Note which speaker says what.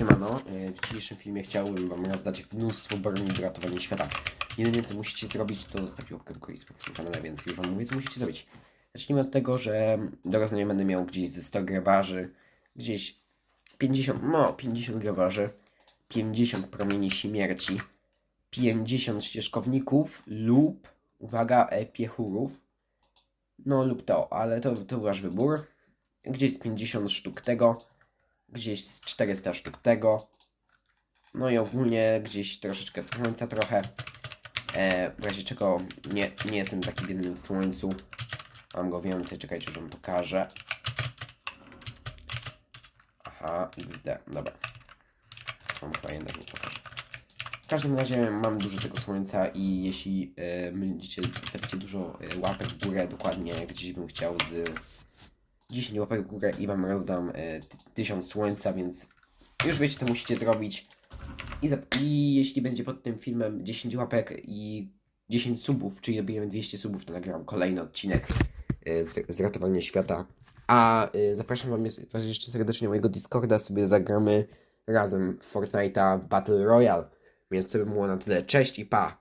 Speaker 1: Siemano, e, w dzisiejszym filmie chciałbym Wam rozdać mnóstwo broni do ratowania świata. Jedyne co musicie zrobić to zostawić łapkę w górę i kanale, więc już Wam mówię co musicie zrobić. Zacznijmy od tego, że do rozdania będę miał gdzieś ze 100 grewarzy, gdzieś 50, no 50 grewarzy, 50 promieni śmierci, 50 ścieżkowników lub, uwaga, piechurów. No lub to, ale to, to wasz wybór. Gdzieś z 50 sztuk tego, gdzieś z 400 sztuk tego. No i ogólnie gdzieś troszeczkę słońca trochę. E, w razie czego nie, nie jestem taki biedny w słońcu. Mam go więcej, czekajcie, już wam pokażę. Aha, XD, dobra. Mam chyba jednak nie pokażę. W każdym razie mam dużo tego słońca i jeśli e, będziecie stawicie dużo e, łapek w górę, dokładnie gdzieś bym chciał z 10 łapek w górę i wam rozdam e, ty- 1000 słońca, więc już wiecie co musicie zrobić. I, I jeśli będzie pod tym filmem 10 łapek i 10 subów, czyli dobijemy 200 subów, to nagram kolejny odcinek e, z, z ratowania świata. A e, zapraszam wam jest- jeszcze serdecznie mojego Discorda, sobie zagramy razem Fortnite'a Battle Royale. Więc to by było na tyle. Cześć i pa!